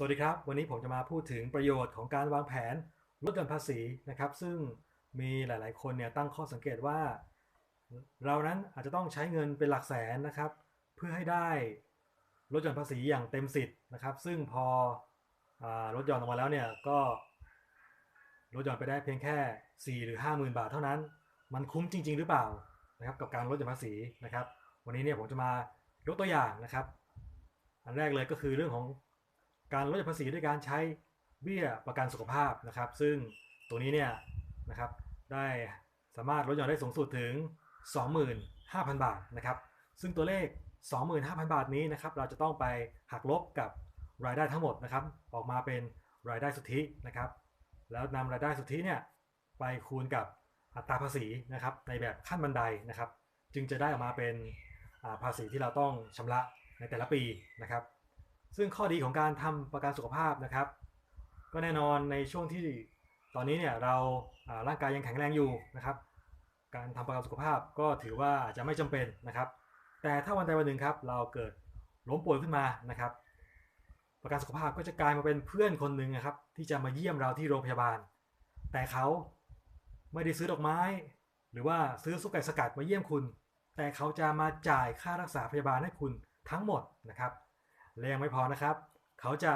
สวัสดีครับ วันนี้ผมจะมาพูดถึงประโยชน์ของการวางแผนลดหย่อนภาษีนะครับ ซึ่งมีหลาย ๆ คนเนี่ยตั้งข้อสังเกตว่า เรานั้นอาจจะต้องใช้เงินเป็นหลักแสนนะครับ เพื่อให้ได้ลดหย่อนภาษีอย่างเต็มสิทธิ์นะครับ ซึ่งพออลดหย่อนออกมาแล้วเนี่ยก็ลดหย่อนไปได้เพียงแค่ 4 หรือ 5 0,000 บาทเท่านั้น มันคุ้มจริง ๆ หรือเปล่านะครับกับการลดหย่อนภาษีนะครับ วันนี้เนี่ยผมจะมายกตัวอย่างนะครับ อันแรกเลยก็คือเรื่องของ การลดหย่อนภาษีด้วยการใช้เบี้ยประกันสุขภาพนะครับ ซึ่งตัวนี้เนี่ยนะครับได้สามารถลดหย่อนได้สูงสุดถึง 25,000 บาทนะครับ ซึ่งตัวเลข 25,000 บาทนี้นะครับเราจะต้องไปหักลบกับรายได้ทั้งหมดนะครับ ออกมาเป็นรายได้สุทธินะครับ แล้วนำรายได้สุทธิเนี่ยไปคูณกับอัตราภาษีนะครับในแบบขั้นบันไดนะครับ จึงจะได้ออกมาเป็นภาษีที่เราต้องชำระในแต่ละปีนะครับ ซึ่งข้อดีของการทำประกันสุขภาพนะครับ ก็แน่นอนในช่วงที่ตอนนี้เนี่ยเราร่างกายยังแข็งแรงอยู่นะครับ การทำประกันสุขภาพก็ถือว่าอาจจะไม่จำเป็นนะครับ แต่ถ้าวันใดวันหนึ่งครับเราเกิดล้มป่วยขึ้นมานะครับ ประกันสุขภาพก็จะกลายมาเป็นเพื่อนคนหนึ่งนะครับ ที่จะมาเยี่ยมเราที่โรงพยาบาล แต่เขาไม่ได้ซื้อดอกไม้ หรือว่าซื้อซุปไก่สกัดมาเยี่ยมคุณ แต่เขาจะมาจ่ายค่ารักษาพยาบาลให้คุณทั้งหมดนะครับ และยังไม่พอนะครับ เขาจะ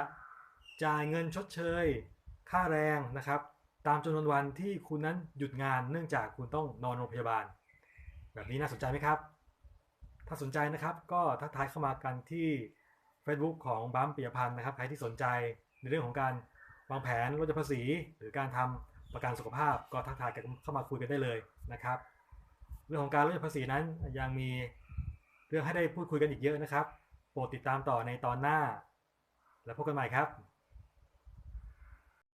จ่ายเงินชดเชย ค่าแรงนะครับ ตามจำนวนวันที่คุณนั้นหยุดงานเนื่องจากคุณต้องนอนโรงพยาบาล แบบนี้น่าสนใจไหมครับ ถ้าสนใจนะครับก็ทักทายเข้ามากันที่ Facebook ของบัมปียพันธ์นะครับ ใครที่สนใจในเรื่องของการวางแผนลดภาษี หรือการทำประกันสุขภาพก็ทักทายกันเข้ามาคุยกันได้เลยนะครับ เรื่องของการลดภาษีนั้นยังมีเรื่องให้ได้พูดคุยกันอีกเยอะนะครับ โปรดติดตามต่อในตอนหน้า แล้วพบกันใหม่ครับ